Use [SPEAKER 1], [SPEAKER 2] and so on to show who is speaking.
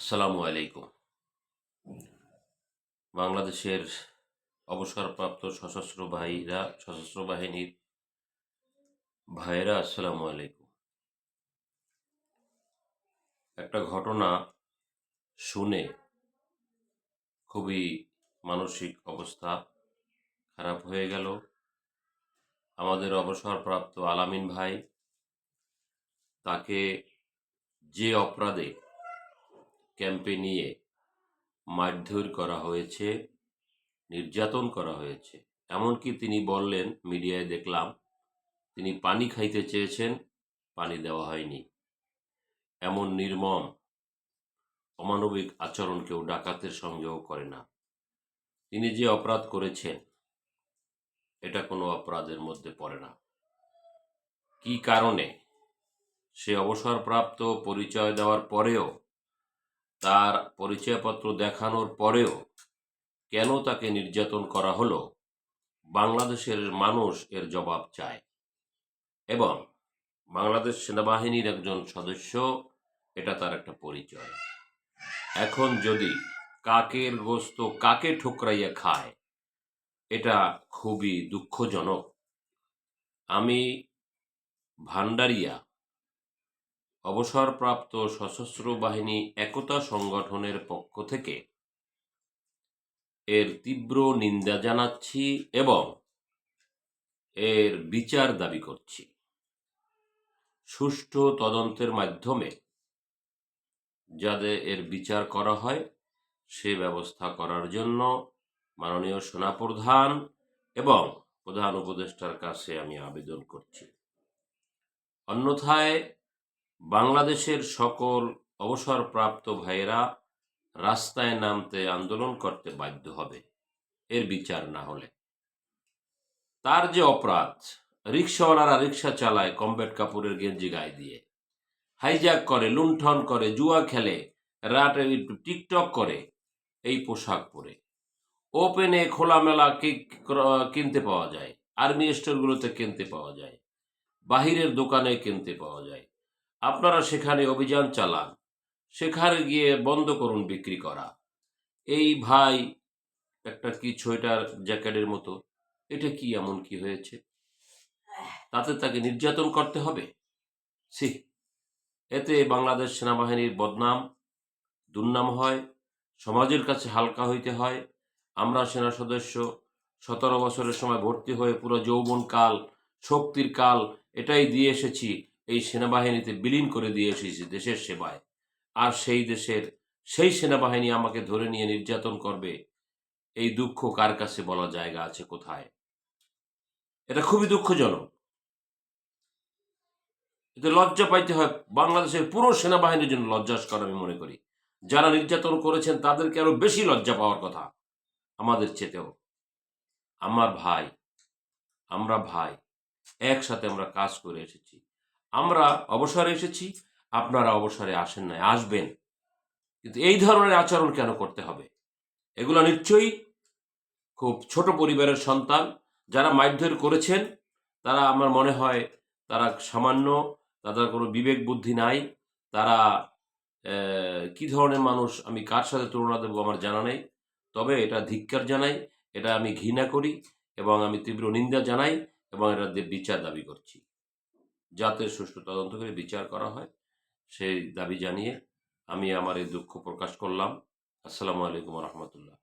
[SPEAKER 1] আসসালামু আলাইকুম। বাংলাদেশের অবসরপ্রাপ্ত সশস্ত্র ভাইরা সশস্ত্র বাহিনীর ভাইয়েরা, আসসালামু আলাইকুম। একটা ঘটনা শুনে খুবই মানসিক অবস্থা খারাপ হয়ে গেল। আমাদের অবসরপ্রাপ্ত আলামিন ভাই তাকে যে অপরাধে ক্যাম্পে নিয়ে মারধর করা হয়েছে, নির্যাতন করা হয়েছে। এমনকি তিনি বললেন, মিডিয়ায় দেখলাম, তিনি পানি খাইতে চেয়েছেন, পানি দেওয়া হয়নি। এমন নির্মম, অমানবিক আচরণ কেউ ডাকাতের সঙ্গেও করে না। তিনি যে অপরাধ করেছেন, এটা কোনো অপরাধের মধ্যে পড়ে না। কি কারণে? সে অবসরপ্রাপ্ত পরিচয় দেওয়ার পরেও তার পরিচয়পত্র দেখানোর পরেও কেন তাকে নির্যাতন করা হলো, বাংলাদেশের মানুষ এর জবাব চায়। এবং বাংলাদেশ সেনাবাহিনীর একজন সদস্য, এটা তার একটা পরিচয়। এখন যদি কাকের গোস্ত কাকে ঠুকরাইয়া খায়, এটা খুবই দুঃখজনক। আমি ভান্ডারিয়া অবসরপ্রাপ্ত সশস্ত্র বাহিনী একতা সংগঠনের পক্ষ থেকে এর তীব্র নিন্দা জানাচ্ছি এবং এর বিচার দাবি করছি। সুষ্ঠু তদন্তের মাধ্যমে যাদের এর বিচার করা হয়, সে ব্যবস্থা করার জন্য মাননীয় সেনাপ্রধান এবং প্রধান উপদেষ্টার কাছে আমি আবেদন করছি। অন্যথায় বাংলাদেশের সকল অবসরপ্রাপ্ত ভাইয়েরা রাস্তায় নামতে আন্দোলন করতে বাধ্য হবে, এর বিচার না হলে। তার যে অপরাধ, রিক্সাওয়ালারা রিক্সা চালায় কমবেট কাপুরের গেঞ্জি গায়ে দিয়ে। হাইজ্যাক করে, লুণ্ঠন করে, জুয়া খেলে একটু টিকটক করে, এই পোশাক পরে। ওপেনে খোলামেলা কেক কিনতে পাওয়া যায়। আর্মি স্টোরগুলোতে কিনতে পাওয়া যায়। বাহিরের দোকানে কিনতে পাওয়া যায়। আপনারা সেখানে অভিযান চালান। সেখানে গিয়ে বন্ধ করুন বিক্রি করা। এই ভাই, একটা কি সোয়েটার জ্যাকেটের মতো, এটা কি এমন কি হয়েছে? তাতে তাকে নির্যাতন করতে হবে? সি এতে বাংলাদেশ সেনাবাহিনীর বদনাম, দুর্নাম হয়, সমাজের কাছে হালকা হইতে হয়। আমরা সেনা সদস্য, সতেরো বছরের সময় ভর্তি হয়ে পুরো যৌবন কাল শক্তির কাল, এটাই দিয়ে এসেছি। এই সেনাবাহিনীতে বিলীন করে দিয়ে এসেছি দেশের সেবায়। আর সেই দেশের সেই সেনাবাহিনী আমাকে ধরে নিয়ে নির্যাতন করবে, এই দুঃখ কার কাছে বলা জায়গা আছে কোথায়? এটা খুবই দুঃখজনক। এতে লজ্জা পাইতে হয়, বাংলাদেশের পুরো সেনাবাহিনীর জন্য লজ্জাস্কর আমি মনে করি। যারা নির্যাতন করেছেন, তাদেরকে আরও বেশি লজ্জা পাওয়ার কথা আমাদের চেতেও। আমার ভাই, আমরা ভাই, একসাথে আমরা কাজ করে এসেছি। আমরা অবসরে এসেছি, আপনারা অবসরে আসেন নাই, আসবেন। কিন্তু এই ধরনের আচরণ কেন করতে হবে? এগুলো নিশ্চয়ই খুব ছোট পরিবারের সন্তান, যারা মারধর করেছেন, তারা আমার মনে হয় তারা সামান্য, তাদের কোনো বিবেক বুদ্ধি নাই, তারা কি ধরনের মানুষ, আমি কার সাথে তুলনা দেবো আমার জানা নেই। তবে এটা ধিক্কার জানাই, এটা আমি ঘৃণা করি এবং আমি তীব্র নিন্দা জানাই এবং এটা বিচার দাবি করছি। যাতে সুষ্ঠু তদন্ত করে বিচার করা হয়, সেই দাবি জানিয়ে আমি আমার এই দুঃখ প্রকাশ করলাম। আসসালামু আলাইকুম রহমতুল্লাহ।